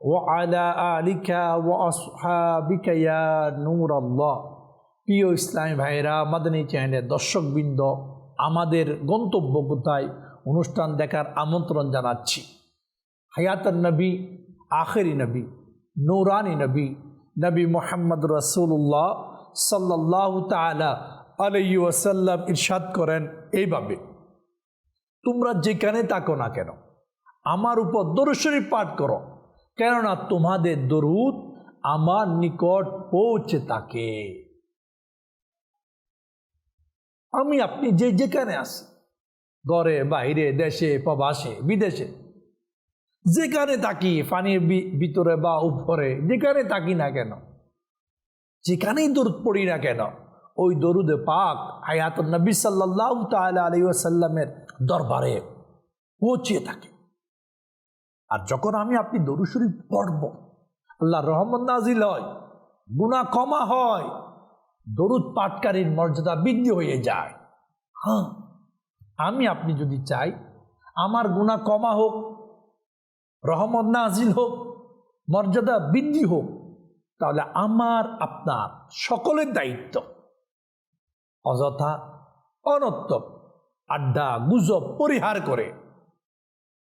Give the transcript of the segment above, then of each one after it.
ওয়ালা আলিকা ও আসহাবিকা ইয়া নূর প্রিয় ইসলামী ভাইরা মাদানী চ্যানেলের দর্শকবৃন্দ, আমাদের গন্তব্য কোথায়? অনুষ্ঠান দেখার আমন্ত্রণ জানাচ্ছি। হায়াতার নবী, আখেরি নবী, নৌরানি নবী নবী মোহাম্মদ রসুল্লাহ সাল্লাহ তালা আলাইসাল্লাম ইরশাদ করেন এইভাবে, তোমরা যেখানে তাকো না কেন, আমার উপর দরশরী পাঠ করো কেননা তোমাদের দরুদ আমার নিকট পৌঁছে থাকে। আমি আপনি যে যেখানে আসি ঘরে, বাইরে, দেশে, প্রবাসে, বিদেশে, যেখানে থাকি, পানির ভিতরে বা উপরে, যেখানে থাকি না কেন, যেখানেই দরুদ পড়ি না কেন, ওই দরুদে পাক হায়াত নবী সাল্লাহ তালা আলী দরবারে পৌঁছিয়ে থাকে। আর যখন আমি আপনি দরু শরীফ পড়ব আল্লাহ রহমান নাজিল হয় গুণা কমা হয়, দরুদ পাটকারীর মর্যাদা বৃদ্ধি হয়ে যায়। হ্যাঁ আমি আপনি যদি চাই, আমার গুণা কমা হোক, রহমত নাজিল হোক, মর্যাদা বৃদ্ধি হোক, তাহলে আমার, আপনার সকলের দায়িত্ব। অযথা অনর্থক আড্ডা, গুজব, পরিহার করে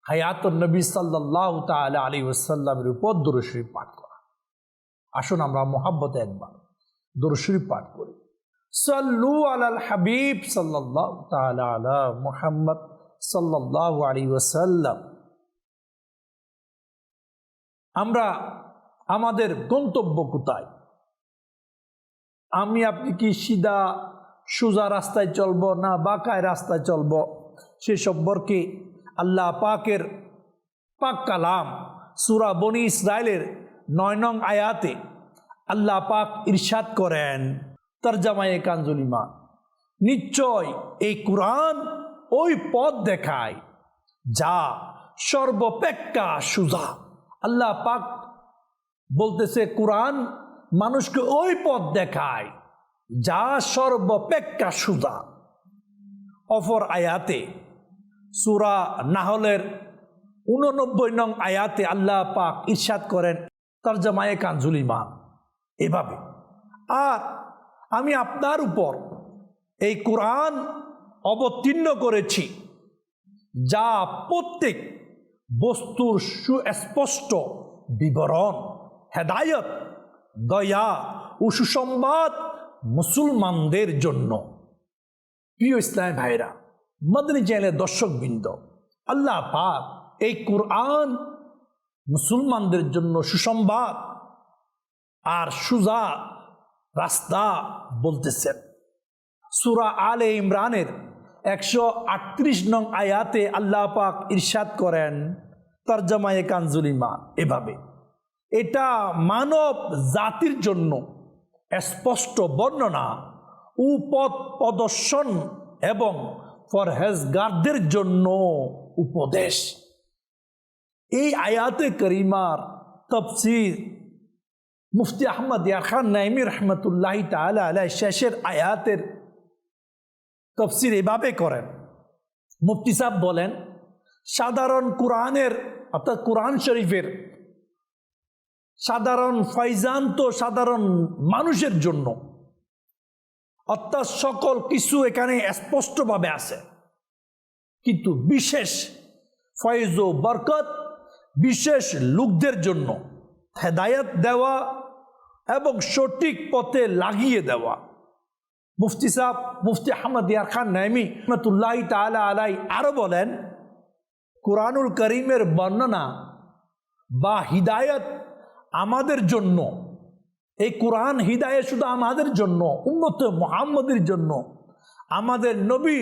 হায়াত নবী সাল্লাহ তাল আলী ওসাল্লামের উপর দরশরী পাঠ করা। আসুন আমরা মোহাব্বতে একবার দরশরী পাঠ করি। সাল্লু আলাল হাবিব সাল্লাহ তাল আলা মোহাম্মদ সাল্লাহ আলী ওসাল্লাম আমরা, আমাদের গন্তব্য কোথায়? আমি, আপনি কি সিধা, সোজা রাস্তায় চলবো না বাঁকায় রাস্তায় চলবো? সে সম্পর্কে আল্লাহ পাকের পাক কালাম, সুরা বনি ইসরায়েলের নয় নং আয়াতে আল্লাহ পাক ইরশাদ করেন, তরজামায়ে কাঞ্জলিমা নিশ্চয় এই কোরআন ওই পথ দেখায় যা সর্বপেক্ষা সুজা। আল্লাহ পাক বলতেছে, কোরআন মানুষকে ওই পথ দেখায় যা সর্বপেক্ষা সুজা। অফর আয়াতে সুরা নাহলের উননব্বই নং আয়াতে আল্লাহ পাক ইরশাদ করেন, তরজামায়ে কাঞ্জুলিমা এভাবে। আর আমি আপনার উপর এই কোরআন অবতীর্ণ করেছি, যা প্রত্যেক বস্তুর সুস্পষ্ট বিবরণ, হেদায়ত, দয়া ও সুসংবাদ মুসলমানদের জন্য। প্রিয় ইসলাম ভাইরা মদনী চ্যানেলের দর্শকবৃন্দ, আল্লাহ পাক এই কোরআন মুসলমানদের জন্য সুসংবাদ আর সুজা রাস্তা বলতেছেন। সুরা আলে ইমরানের একশো আটত্রিশ নং আয়াতে আল্লাহ পাক ইরশাদ করেন, তরজামায়ে কানজুলিমা এভাবে। এটা মানব জাতির জন্য স্পষ্ট বর্ণনা, উপদ প্রদর্শন এবং ফরহেজগারদের জন্য উপদেশ এই আয়াতে করিমার তফসির মুফতি আহমদ ইয়াখান নাইমি রহমতুল্লাহ তালা আলাই শেষের আয়াতের তফসির এভাবে করেন মুফতি সাহেব বলেন সাধারণ কোরআনের অর্থাৎ কোরআন শরীফের সাধারণ ফয়জান তো সাধারণ মানুষের জন্য অর্থাৎ সকল কিছু এখানে স্পষ্টভাবে আছে। কিন্তু বিশেষ ফয়েজ ও বরকত, বিশেষ লোকদের জন্য হেদায়ত দেওয়া এবং সঠিক পথে লাগিয়ে দেওয়া। মুফতি সাহ মুফতি আহমদ ইয়ার খান নাইমি রহমতুল্লাহ তালা আলাই আরও বলেন, কোরআনুল করিমের বর্ণনা বা হিদায়ত আমাদের জন্য এই কোরআন হৃদায়ত শুধু আমাদের জন্য উন্নত মোহাম্মদের জন্য। আমাদের নবী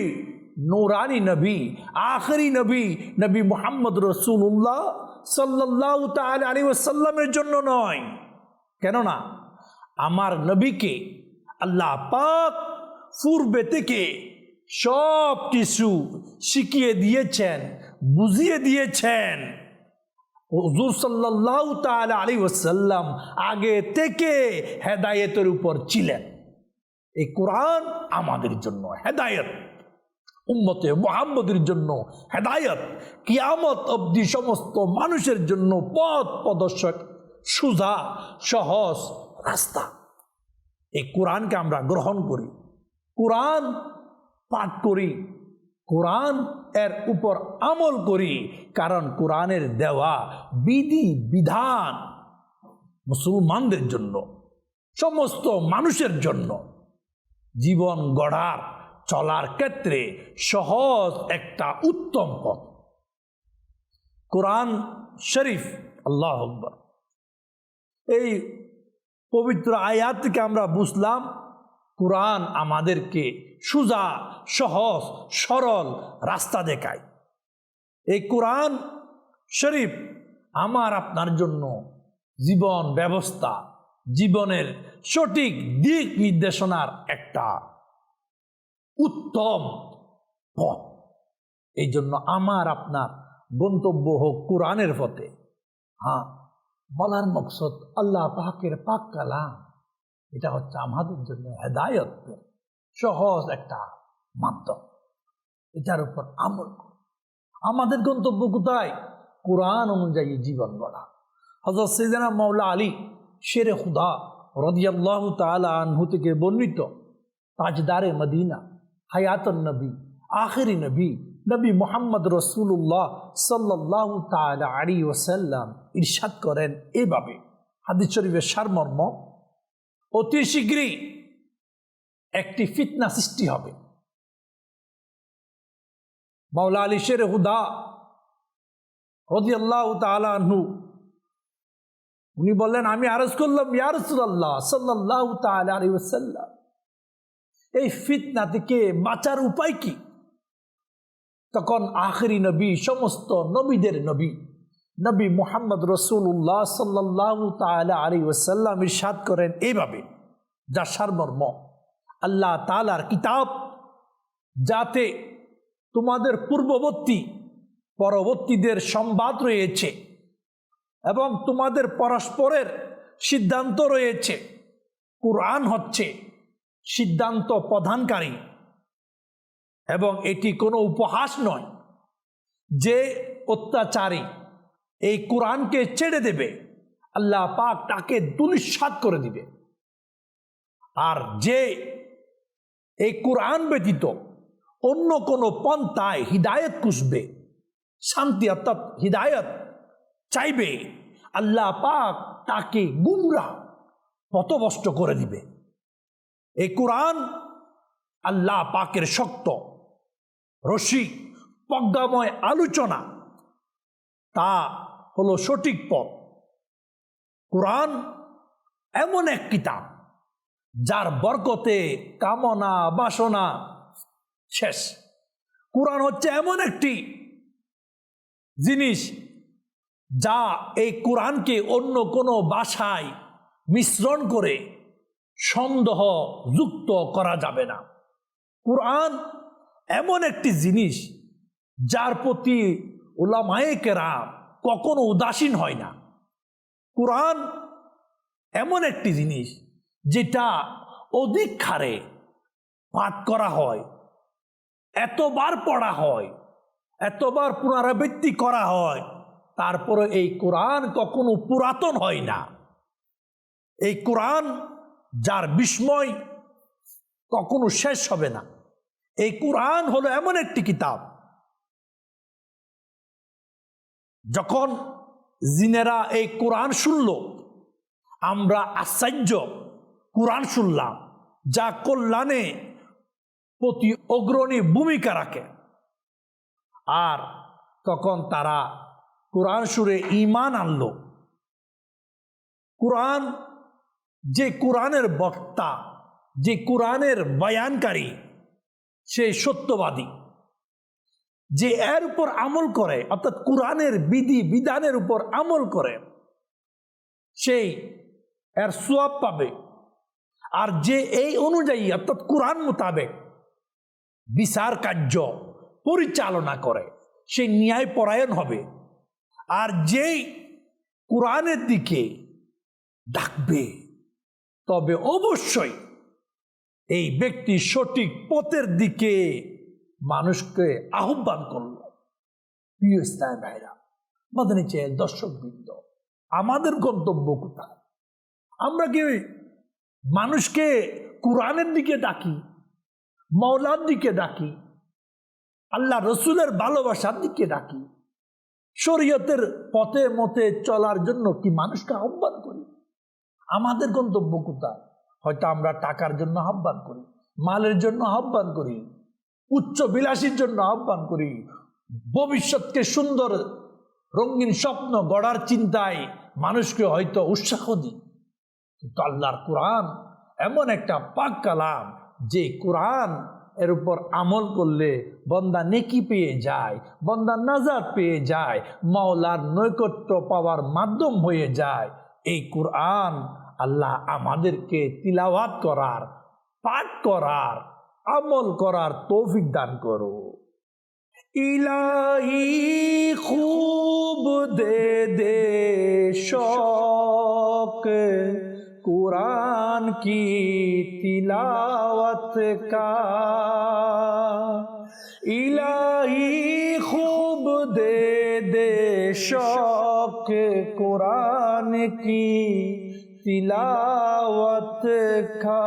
নৌরানি নবী, আখরি নবী নবী মোহাম্মদ রসুল্লাহ সাল্লাহ তাল আলী ওসাল্লামের জন্য নয়। কেননা, আমার নবীকে আল্লাহ পাক পূর্বে থেকে সব কিছু শিখিয়ে দিয়েছেন, বুঝিয়ে দিয়েছেন। হুজুর সাল্লাহ তাআলা আলী ওসাল্লাম আগে থেকে হেদায়েতের উপর ছিলেন। এই কোরআন আমাদের জন্য হেদায়েত, উম্মতে মোহাম্মদের জন্য হেদায়ত, কিয়ামত অবধি সমস্ত মানুষের জন্য পথ প্রদর্শক, সুজা, সহজ রাস্তা। এই কোরআনকে আমরা গ্রহণ করি। কোরআন পাঠ করি। কোরআন এর উপর আমল করি, কারণ কোরআনের দেওয়া বিধি, বিধান মুসলমানদের জন্য, সমস্ত মানুষের জন্য জীবন গড়ার, চলার ক্ষেত্রে সহজ একটা উত্তম পথ। কোরআন শরীফ, আল্লাহ আকবর। এই পবিত্র আয়াত থেকে আমরা বুঝলাম কোরআন আমাদেরকে সুজা, সহজ, সরল রাস্তা দেখায়। এই কোরআন শরীফ আমার আপনার জন্য জীবন ব্যবস্থা, জীবনের সঠিক দিক নির্দেশনার একটা উত্তম পথ। এই জন্য আমার আপনার গন্তব্য হোক কোরআনের পথে। হ্যাঁ বলার মকসদ আল্লাহ পাকের পাক কালাম। এটা হচ্ছে আমাদের জন্য হেদায়ত, সহজ একটা মাধ্যম। এটার উপর আমল আমাদের গন্তব্য কোথায়? কোরআন অনুযায়ী জীবন গড়া। হজরত সৈদানা মৌলা আলী, শেরে খুদা রদিয়াল্লাহ তালা আনহু থেকে বর্ণিত, তাজদারে মদিনা, হায়াতন নবী, আখেরি নবী নবী মোহাম্মদ রসুল্লাহ সাল্লাহ তালা আলী ওসাল্লাম ইরশাদ করেন এভাবে। হাদিস শরীফের সারমর্ম অতি শীঘ্রই একটি ফিতনা সৃষ্টি হবে। মাওলা আলী শের হুদা রদিয়াল্লাহ তালা আনহু, উনি বললেন, আমি আরজ করলাম ইয়ারসুল্লাহ সাল্লাহ তালী ওসাল্লাম এই ফিতনা থেকে বাঁচার উপায় কি? তখন আখরি নবী, সমস্ত নবীদের নবী নবী মোহাম্মদ রসুল্লাহ সাল্লাহ তালা আলী ওসাল্লাম ইরশাদ করেন এইভাবে, যা সারমর্ম। আল্লাহ তালার কিতাব, যাতে তোমাদের পূর্ববর্তী, পরবর্তীদের সংবাদ রয়েছে এবং তোমাদের পরস্পরের সিদ্ধান্ত রয়েছে। কোরআন হচ্ছে সিদ্ধান্ত প্রধানকারী এবং এটি কোনো উপহাস নয় যে অত্যাচারী এই কোরআনকে ছেড়ে দেবে, আল্লাহ পাক তাকে দুলিশ্বাদ করে দিবে। আর যে এই কোরআন ব্যতীত অন্য কোনো পন্থায় হৃদায়ত কুসবে শান্তি অর্থাৎ হৃদায়ত চাইবে, আল্লাহ পাক তাকে গুমরা পথভষ্ট করে দিবে। এই কোরআন আল্লাহ পাকের শক্ত, রসিক, প্রজ্ঞাময় আলোচনা, তা হলো সঠিক পথ। কোরআন এমন এক কিতাব, যার বরকতে কামনা, বাসনা শেষ। কোরআন হচ্ছে এমন একটি জিনিস, যা এই কোরআনকে অন্য কোনো ভাষায় মিশ্রণ করে সন্দেহ যুক্ত করা যাবে না। কোরআন এমন একটি জিনিস, যার প্রতি ওলামায়ে কেরাম কখনো উদাসীন হয় না। কোরআন এমন একটি জিনিস যেটা অধিক হারে পাঠ করা হয়, এতবার পড়া হয়, এতবার পুনরাবৃত্তি করা হয়, তারপরে এই কোরআন কখনো পুরাতন হয় না। এই কোরআন যার বিস্ময় কখনো শেষ হবে না। এই কোরআন হলো এমন একটি কিতাব যখন জিনেরা এই কোরআন শুনল, আমরা আশ্চর্য। কোরআন শুনলাম, যা কল্যাণে প্রতি অগ্রণী ভূমিকা রাখে। আর তখন তারা কোরআন সুরে ইমান আনল। কোরআন যে কোরআনের বক্তা, যে কোরআনের বয়ানকারী, সে সত্যবাদী। যে এর উপর আমল করে, অর্থাৎ কোরআনের বিধি, বিধানের উপর আমল করে, সেই এর সোয়াব পাবে। আর যে এই অনুযায়ী, অর্থাৎ কোরআন মোতাবেক বিচার কার্য পরিচালনা করে, সে ন্যায় পরায়ণ হবে। আর যেই কোরআনের দিকে ডাকবে, তবে অবশ্যই এই ব্যক্তি সঠিক পথের দিকে মানুষকে আহ্বান করল। প্রিয় ইসলাম ভাইরা মাদানী চেয়ে দর্শক বৃন্দ আমাদের গন্তব্য কোথায়? আমরা কি মানুষকে কোরআনের দিকে ডাকি মৌলার দিকে ডাকি, আল্লাহ রসুলের ভালোবাসার দিকে ডাকি? শরীয়তের পথে মতে চলার জন্য কি মানুষকে আহ্বান করি? আমাদের গন্তব্য কোথায়? হয়তো আমরা টাকার জন্য আহ্বান করি, মালের জন্য আহ্বান করি উচ্চ বিলাসীর জন্য আহ্বান করি। ভবিষ্যৎকে সুন্দর রঙিন স্বপ্ন গড়ার চিন্তায় মানুষকে হয়তো উৎসাহ দিই। কিন্তু আল্লাহর কোরআন এমন একটা পাক কালাম যে কোরআন এর উপর আমল করলে বন্দা নেকি পেয়ে যায়, বন্দা নাজাদ পেয়ে যায়, মাওলার নৈকট্য পাওয়ার মাধ্যম হয়ে যায়। এই কোরআন আল্লাহ আমাদেরকে তিলাওয়াত করার, পাঠ করার আমল করার তৌফিক দান করো। ইলাহি খুব দে দে শোক কুরআন কি তিলাওয়াত কা। ইলাহি খুব দে দে শোক কুরআন কি তিলাওয়াত কা।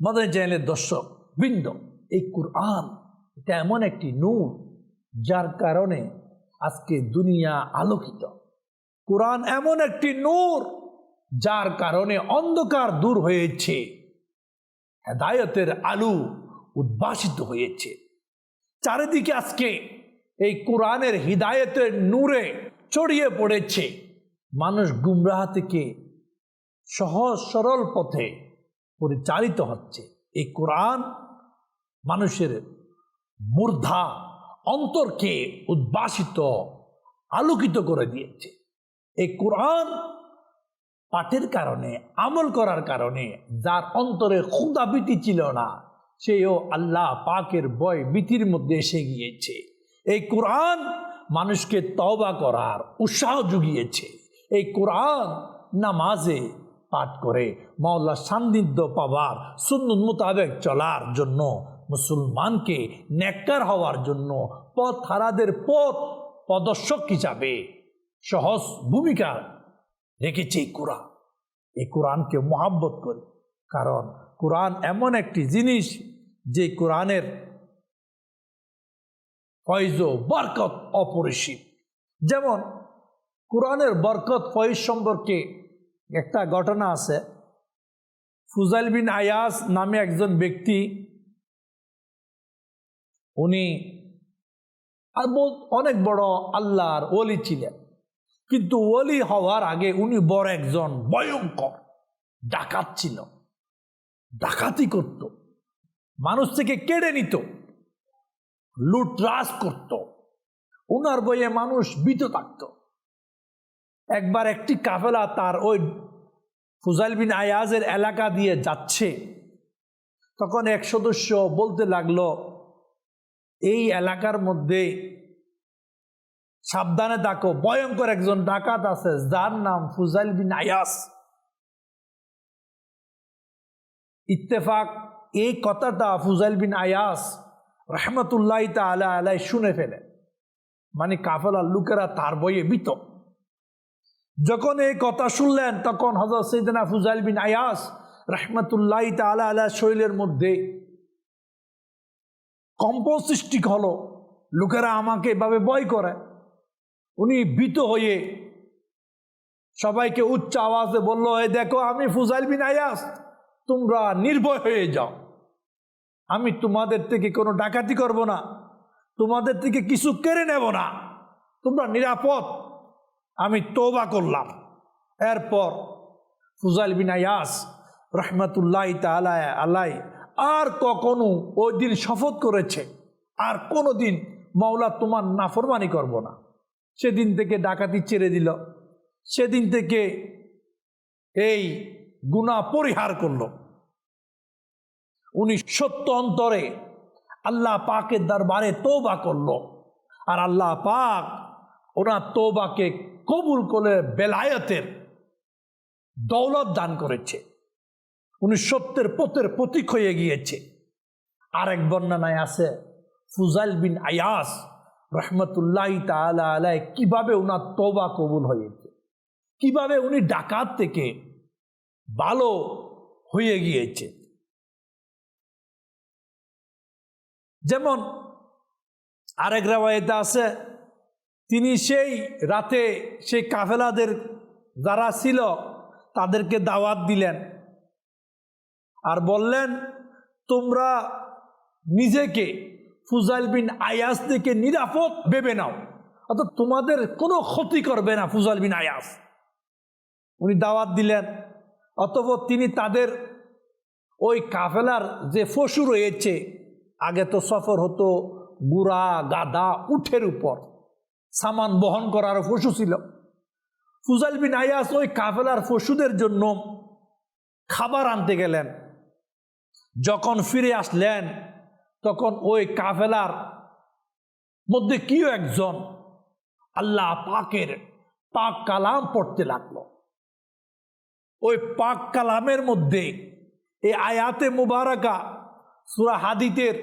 মাদানী চ্যানেলের দর্শক বৃন্দ, এই কুরআন এটা এমন একটি নূর যার কারণে আজকে দুনিয়া আলোকিত। কোরআন এমন একটি নূর যার কারণে অন্ধকার দূর হয়েছে, হেদায়তের আলু উদ্ভাসিত হয়েছে। চারিদিকে আজকে এই কোরআনের হৃদায়তের নূরে ছড়িয়ে পড়েছে। মানুষ গুমরাহ থেকে সহজ সরল পথে পরিচালিত হচ্ছে। এই কোরআন মানুষের মূর্ধা অন্তরকে উদ্ভাসিত, আলোকিত করে দিয়েছে। এই কোরআন পাঠের কারণে, আমল করার কারণে যার অন্তরে ক্ষুদাবৃতি ছিল না, সেও আল্লাহ পাকের বয় ভীতির মধ্যে এসে গিয়েছে। এই কোরআন মানুষকে তওবা করার উৎসাহ জুগিয়েছে এই কোরআন নামাজে পাঠ করে। মাওলা সান্নিধ্য পাওয়ার, সুন্নত মোতাবেক চলার জন্য, মুসলমানকে নেককার হওয়ার জন্য পথ হারাদের পথ প্রদর্শক হিসাবে সহজ ভূমিকা রেখেছে এই কোরআন। এই কোরআনকে মহাব্বত করি। কারণ কোরআন এমন একটি জিনিস যে কোরআনের ফয়জ বরকত অপরিসীম। যেমন কোরআনের বরকত ফয়েজ সম্পর্কে একটা ঘটনা আছে। ফুজাইল বিন আয়াস নামে একজন ব্যক্তি, উনি অনেক বড় আল্লাহর ওলি ছিলেন। কিন্তু ওলি হওয়ার আগে উনি বড় একজন ভয়ঙ্কর, ডাকাত ছিল। ডাকাতি করত। মানুষ থেকে কেড়ে নিত। লুটরাজ করত। ওনার বইয়ে মানুষ বিত থাকত। একবার একটি কাফেলা তার ওই ফুজাইল বিন আয়াজের এলাকা দিয়ে যাচ্ছে। তখন এক সদস্য বলতে লাগল, এই এলাকার মধ্যে সাবধানে থাকো ভয়ঙ্কর একজন ডাকাত আছে, যার নাম ফুজাইল বিন আয়াস ইত্তেফাক, এই কথাটা ফুজাইল বিন আয়াস রহমতুল্লাহ তালা আলাই শুনে ফেলে। মানে কাফেলার লোকেরা তার বইয়ে বিত যখন এই কথা শুনলেন, তখন হজরত সৈদিনা ফুজাইল বিন আয়াস রহমতুল্লাহ তালা আলা শৈলের মধ্যে কম্প সৃষ্টি হলো। লোকেরা আমাকে এভাবে বয় করে। উনি ভীত হয়ে সবাইকে উচ্চ আওয়াজে বলল, এই দেখো, আমি ফুজাইল বিন আয়াস, তোমরা নির্ভয় হয়ে যাও। আমি তোমাদের থেকে কোনো ডাকাতি করব না। তোমাদের থেকে কিছু কেড়ে নেব না। তোমরা নিরাপদ। আমি তোবা করলাম। এরপর ফুজাইল বিন আয়াস রহমতুল্লাহ তালাই আলাই আর কখনো ওই দিন শপথ করেছে, আর কোনো দিন মাওলা তোমার নাফরমানি করব না। সেদিন থেকে ডাকাতি ছেড়ে দিল, সেদিন থেকে এই গুণা পরিহার করল। উনি সত্য অন্তরে আল্লাহ পাকের দরবারে তোবা করল, আর আল্লাহ পাক ওনার তোবাকে কবুল করে বেলায়তের দৌলত দান করেছে। উনি সত্যের পথের প্রতীক হয়ে গিয়েছে। আরেক বর্ণনায় আছে, ফুজাইল বিন আয়াস রহমতুল্লাহ তালা আলাই কীভাবে ওনার তোবা কবুল হয়েছে? কীভাবে উনি ডাকাত থেকে ভালো হয়ে গিয়েছে? যেমন আরেক রাওয়ায়তে আছে তিনি সেই রাতে সেই কাফেলাদের যারা ছিল, তাদেরকে দাওয়াত দিলেন আর বললেন, তোমরা নিজেকে ফুজাইল বিন আয়াস থেকে নিরাপদ ভেবে নাও। অর্থাৎ তোমাদের কোনো ক্ষতি করবে না ফুজাইল বিন আয়াস। উনি দাওয়াত দিলেন। অতপর তিনি তাদের ওই কাফেলার যে পশু রয়েছে, আগে তো সফর হতো গুড়া গাদা উঠের উপর। সামান বহন করার পশু ছিল। ফুজাইল বিন আয়াস ওই কাফেলার পশুদের জন্য খাবার আনতে গেলেন। যখন ফিরে আসলেন, তখন ওই কাফেলার মধ্যে কেউ একজন আল্লাহ পাকের পাক কালাম পড়তে লাগল। ওই পাক কালামের মধ্যে এই আয়াতে মুবারকা সুরা হাদিতের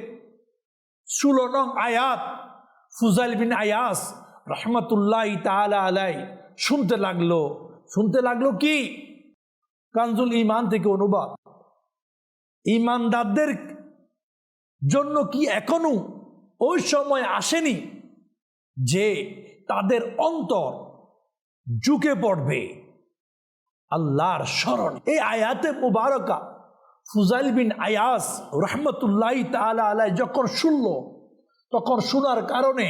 ষোলো নং আয়াত, ফুজাইল বিন আয়াস রহমতুল্লাহ তালা আলাই শুনতে লাগল। শুনতে লাগল কি? কানজুল ইমান থেকে অনুবাদ। ইমানদারদের জন্য কি এখনও ওই সময় আসেনি যে তাদের অন্তর ঝুঁকে পড়বে? আল্লাহর স্মরণ। এই আয়াতে মুবারকা ফুজাইল বিন আয়াস রহমতুল্লাহ তালা আলাই যখন শুনল, তখন শোনার কারণে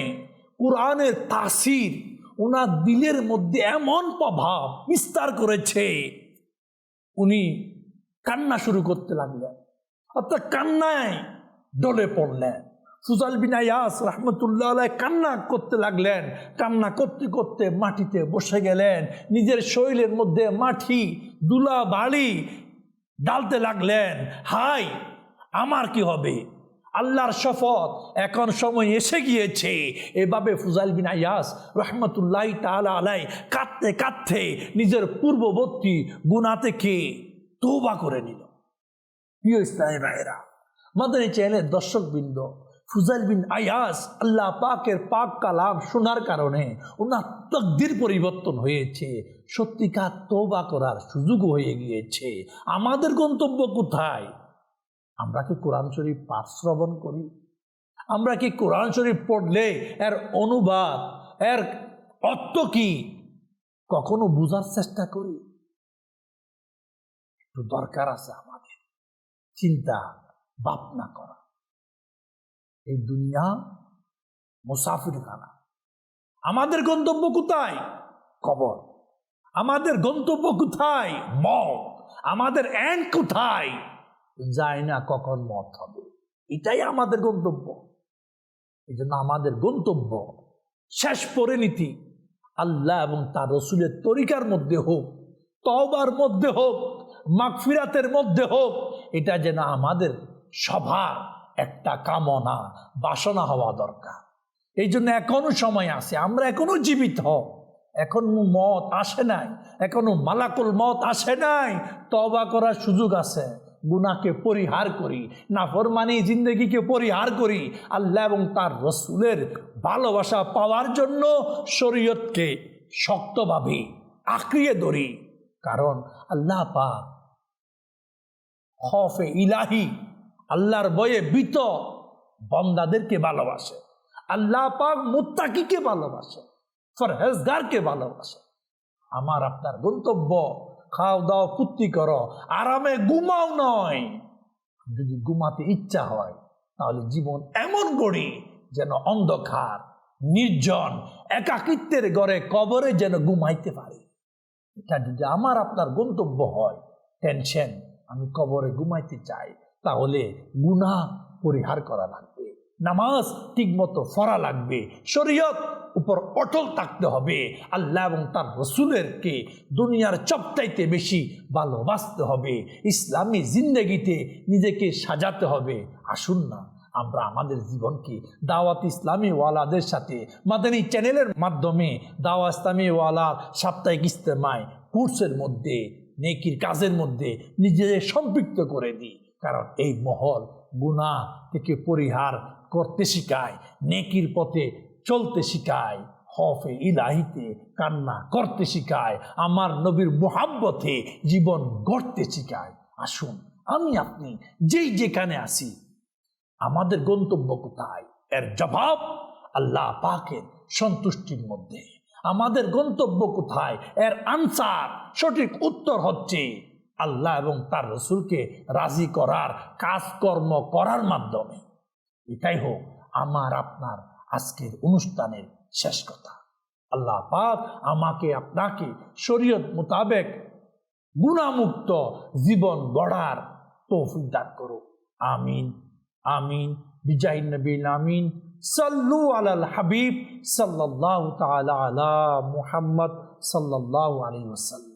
কোরআনের তাসির ওনার দিলের মধ্যে এমন প্রভাব বিস্তার করেছে। উনি কান্না শুরু করতে লাগলেন। অর্থাৎ কান্নায় ডলে পড়লেন। সুজাল বিন আয়াস রহমতুল্লাহ কান্না করতে লাগলেন। কান্না করতে করতে মাটিতে বসে গেলেন। নিজের শরীরের মধ্যে মাটি, দুলা বাড়ি ডালতে লাগলেন। হাই, আমার কি হবে? আল্লাহর শপথ এখন সময় এসে গিয়েছে। এভাবে ফুজাইল বিন আয়াস রহমতুল্লাহ তালা আলাই কাঁদতে কাঁদতে নিজের পূর্ববর্তী গুণা থেকে তৌবা করে নিল। প্রিয় ইসলামী ভাইরা মাদানী চ্যানেলের দর্শকবৃন্দ, ফুজাইল বিন আয়াস আল্লাহ পাকের পাক কালাম শোনার কারণে ওনার তকদির পরিবর্তন হয়েছে। সত্যিকার তৌবা করার সুযোগ হয়ে গিয়েছে। আমাদের গন্তব্য কোথায়? আমরা কি কোরআন শরীফ পাঠ শ্রবণ করি? আমরা কি কোরআন শরীফ পড়লে এর অনুবাদ, এর অর্থ কি? কখনো বোঝার চেষ্টা করি? একটু দরকার আছে আমাদের। চিন্তা, ভাবনা করা। এই দুনিয়া মুসাফির খানা আমাদের গন্তব্য কোথায়? কবর। আমাদের গন্তব্য কোথায়? মত আমাদের এন্ড কোথায়? যায় না কখন মত হবে। এটাই আমাদের গন্তব্য। এই জন্য আমাদের গন্তব্য শেষ পরিণীতি আল্লাহ এবং তার রসুলের তরিকার মধ্যে হোক তবার মধ্যে হোক, মাগফিরাতের মধ্যে হোক, এটা যেন আমাদের সভার একটা কামনা, বাসনা হওয়া দরকার। এই জন্য এখনও সময় আছে, আমরা এখনও জীবিত। এখন মত আসে নাই, এখনও মালাকুল মত আসে নাই তবা করার সুযোগ আছে। গুনাকে পরিহার করি না নাফরমানি জিন্দগিকে পরিহার করি, আল্লাহ এবং তার রসুলের ভালোবাসা পাওয়ার জন্য শরীয়তকে শক্তভাবে আঁকড়িয়ে ধরি। কারণ আল্লাহ পা হফে ইলাহি, আল্লাহর বয়ে বিত বন্দাদেরকে ভালোবাসে। আল্লাহ পাক মুত্তাকিকে ভালোবাসে ফরহেজগারকে ভালোবাসে। আমার, আপনার গন্তব্য খাও দাও, ফুর্তি করো। আরামে ঘুমাও নয়। যদি ঘুমাতে ইচ্ছা হয়, তাহলে জীবন এমন গড়ি যেন অন্ধকার, নির্জন, একাকিত্বের গড়ে কবরে যেন ঘুমাইতে পারি। এটা যদি আমার, আপনার গন্তব্য হয় টেনশন আমি কবরে ঘুমাইতে চাই, তাহলে গুনাহ পরিহার করা লাগবে। নামাজ ঠিকমতো পড়া লাগবে। শরীয়ত উপর অটল থাকতে হবে। আল্লাহ এবং তার রসুলেরকে দুনিয়ার চপটাইতে বেশি ভালোবাসতে হবে। ইসলামী জিন্দগিতে নিজেকে সাজাতে হবে। আসুন না, আমরা আমাদের জীবনকে দাওয়াত ইসলামী ওয়ালাদের সাথে মাদানী চ্যানেলের মাধ্যমে দাওয়া ইসলামী ওয়ালার সাপ্তাহিক ইস্তেমায় কোর্সের মধ্যে, নেকির কাজের মধ্যে নিজেদের সম্পৃক্ত করে দিই। কারণ এই মহল গুণা থেকে পরিহার করতে শিখায়, নেকির পথে চলতে শিখায়, হফে ইলাহিতে কান্না করতে শিখায়, আমার নবীর মোহাব্বতে জীবন গড়তে শিখায়। আসুন, আমি আপনি যেই যেখানে আসি আমাদের গন্তব্য কোথায়? এর জবাব আল্লাহ পাকের সন্তুষ্টির মধ্যে। আমাদের গন্তব্য কোথায়? এর আনসার, সঠিক উত্তর হচ্ছে আল্লাহ এবং তার রসুলকে রাজি করার, কাজকর্ম করার মাধ্যমে। এটাই হোক আমার আপনার আজকের অনুষ্ঠানের শেষ কথা। আল্লাহ পাক আমাকে আপনাকে শরীয়ত মোতাবেক গুণামুক্ত জীবন গড়ার তৌফিক দান করো আমিন আমিন বিজাহ নবীল আমিন। সাল্লু আলাল হাবিব সাল্লাল্লাহু তাআলা আলা মুহাম্মদ সাল্লাল্লাহু আলাইহি ওয়াসাল্লাম।